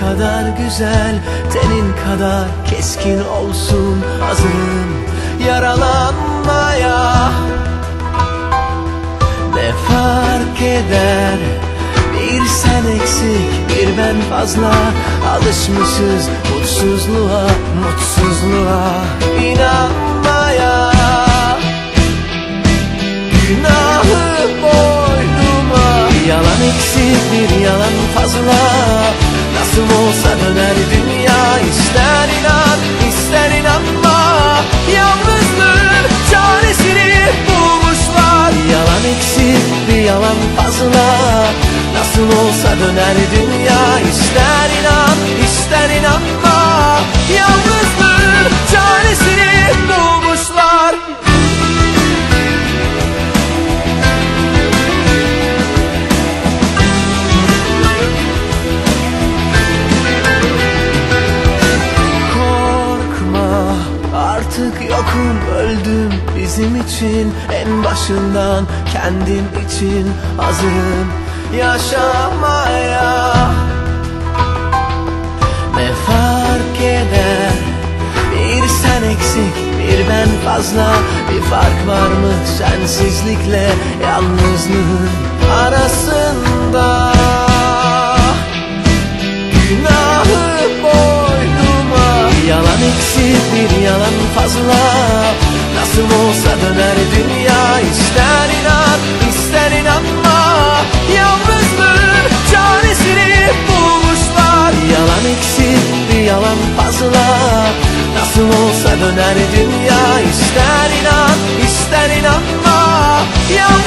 kadar güzel Tenin kadar keskin olsun Hazırım yaralanmaya. Ne fark eder? Bir sen eksik bir ben fazla. Alışmışız mutsuzluğa Mutsuzluğa. İnanmaya Eksik bir yalan fazla. Nasıl olsa döner dünya ister inan ister inanma. Yalnızlığın çaresini bulmuşlar. Yalan eksik bir yalan fazla. Nasıl olsa döner dünya ister inan ister inanma. Yalnızlığın yokum öldüm bizim için En başından kendim için hazırım. Yaşamaya Ne fark eder? Bir sen eksik bir ben fazla. Bir fark var mı sensizlikle yalnızlığın arasında yalan fazla. Nasıl olsa döner dünya ister inan ister inanma. Yalnız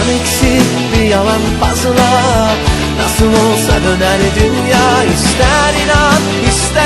Bundan eksik bir yalan fazla. Nasıl olsa döner dünya ister inan ister